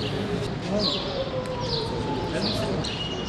Thank you.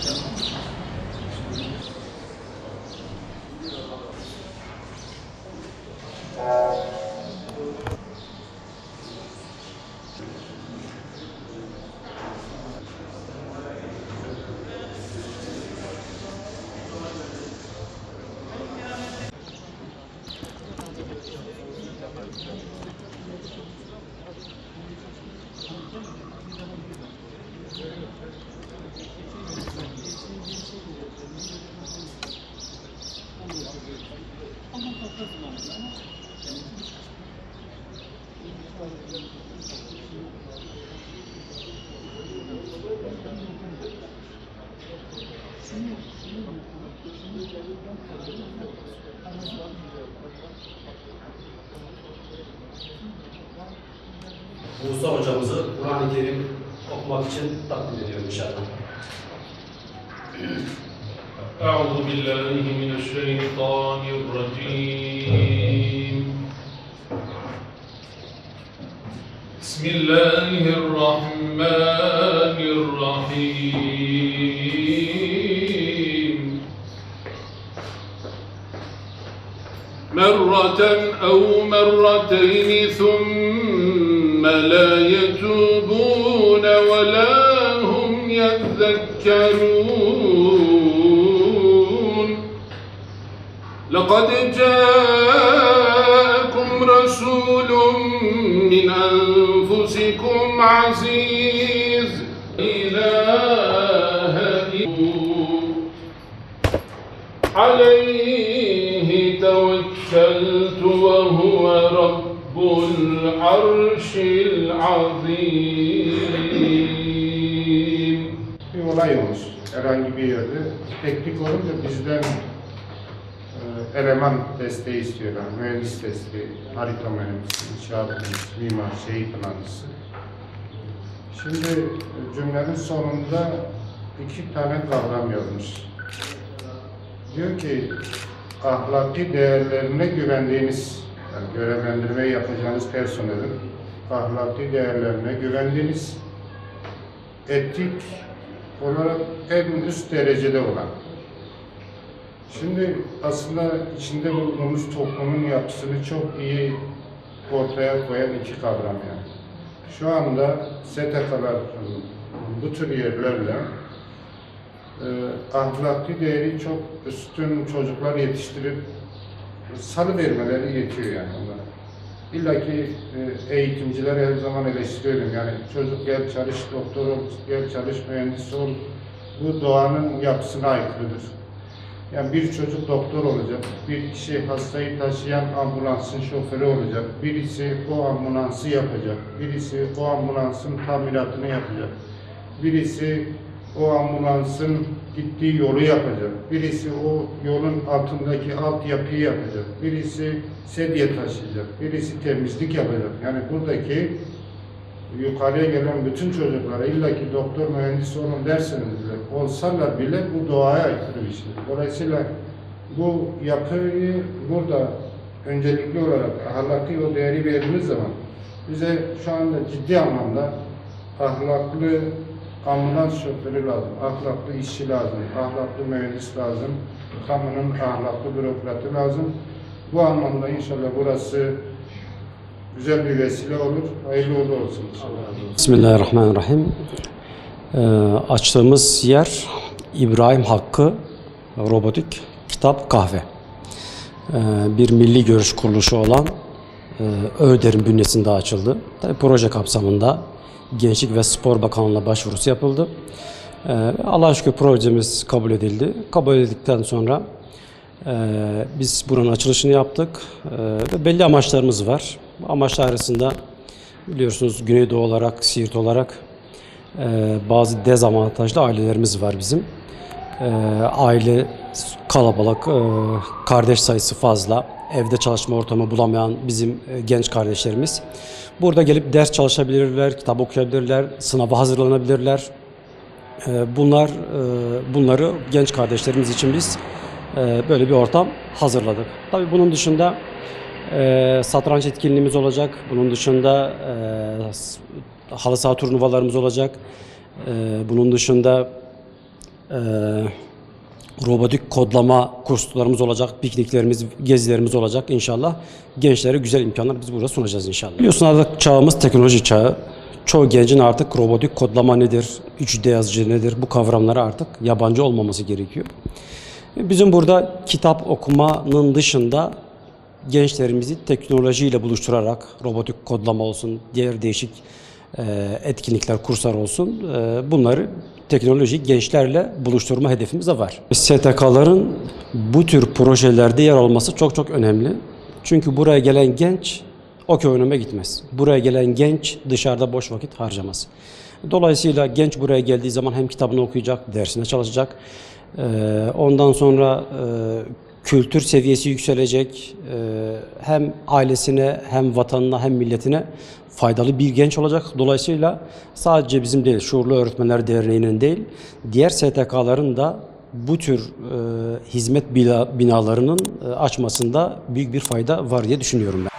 Musa hocamızı Kur'an-ı Kerim okumak için takdim ediyorum inşallah. أعوذ بالله من الشيطان الرجيم بسم الله الرحمن الرحيم مرة أو مرتين ثم لا يتوبون ولا هم يذكرون. لقد جاءكم رسول من أنفسكم عزيز. إله عليه توكلت وهو رب العرش العظيم bir olay olmuş herhangi bir yerde. Teknik olunca bizden e, eleman desteği istiyorlar. Mühendis desteği, harita mühendisi, inşaat mühendisi, mimar, şehit mühendisi. Şimdi e, cümlenin sonunda iki tane kavram yazmış. Diyor ki ahlaki değerlerine güvendiğiniz, yani görevlendirme yapacağınız personelin ahlaki değerlerine güvendiğiniz, etik olarak en üst derecede olan. Şimdi aslında içinde bulunduğumuz toplumun yapısını çok iyi ortaya koyan iki kavram yani. Şu anda STK'lar bu tür yerlerle e, ahlaki değeri çok üstün çocuklar yetiştirip salı vermeleri yetiyor yani onlara. İlla ki e, eğitimcileri her zaman eleştiriyorum. Yani çocuk gel çalış doktor ol, gel çalış mühendis ol. Bu doğanın yapısına aykırıdır. Yani bir çocuk doktor olacak, bir kişi hastayı taşıyan ambulansın şoförü olacak, birisi o ambulansı yapacak, birisi o ambulansın tamiratını yapacak, birisi o ambulansın gittiği yolu yapacak, birisi o yolun altındaki altyapıyı yapacak, birisi sedye taşıyacak, birisi temizlik yapacak. Yani buradaki yukarıya gelen bütün çocuklara illa ki doktor mühendis olun derseniz bile, olsalar bile bu doğaya aykırı bir şey. Dolayısıyla bu yapıyı burada öncelikli olarak ahlaki o değeri verdiğimiz zaman bize şu anda ciddi anlamda ahlaklı ambulans şoförü lazım, ahlaklı işçi lazım, ahlaklı mühendis lazım, kamunun ahlaklı bürokratı lazım. Bu anlamda inşallah burası güzel bir vesile olur. Hayırlı uğurlu olsun. Bismillahirrahmanirrahim. Ee, açtığımız yer İbrahim Hakkı Robotik Kitap Kahve. Ee, bir milli görüş kuruluşu olan e, ÖDER'in bünyesinde açıldı. Tabii proje kapsamında Gençlik ve Spor Bakanlığı'na başvurusu yapıldı. Ee, Allah'a şükür projemiz kabul edildi. Kabul edildikten sonra e, biz buranın açılışını yaptık Ee, ve belli amaçlarımız var. Amaçlar arasında biliyorsunuz Güneydoğu olarak, Siirt olarak e, bazı dezavantajlı ailelerimiz var bizim. E, aile kalabalık, e, kardeş sayısı fazla, evde çalışma ortamı bulamayan bizim e, genç kardeşlerimiz. Burada gelip ders çalışabilirler, kitap okuyabilirler, sınava hazırlanabilirler. E, bunlar bunları genç kardeşlerimiz için biz böyle bir ortam hazırladık. Tabii bunun dışında satranç etkinliğimiz olacak. Bunun dışında halı saha turnuvalarımız olacak. Bunun dışında robotik kodlama kurslarımız olacak, pikniklerimiz, gezilerimiz olacak inşallah. Gençlere güzel imkanlar biz burada sunacağız inşallah. Biliyorsun artık çağımız teknoloji çağı. Çoğu gencin artık robotik kodlama nedir, 3D yazıcı nedir bu kavramlara artık yabancı olmaması gerekiyor. Bizim burada kitap okumanın dışında gençlerimizi teknolojiyle buluşturarak robotik kodlama olsun, diğer değişik etkinlikler, kurslar olsun bunları teknoloji gençlerle buluşturma hedefimiz de var. STK'ların bu tür projelerde yer alması çok çok önemli. Çünkü buraya gelen genç okey oynamaya gitmez. Buraya gelen genç dışarıda boş vakit harcamaz. Dolayısıyla genç buraya geldiği zaman hem kitabını okuyacak, dersine çalışacak. Ee, ondan sonra e, kültür seviyesi yükselecek. Ee, hem ailesine, hem vatanına, hem milletine faydalı bir genç olacak. Dolayısıyla sadece bizim değil, Şuurlu Öğretmenler Derneği'nin değil, diğer STK'ların da bu tür e, hizmet bina- binalarının e, açmasında büyük bir fayda var diye düşünüyorum ben.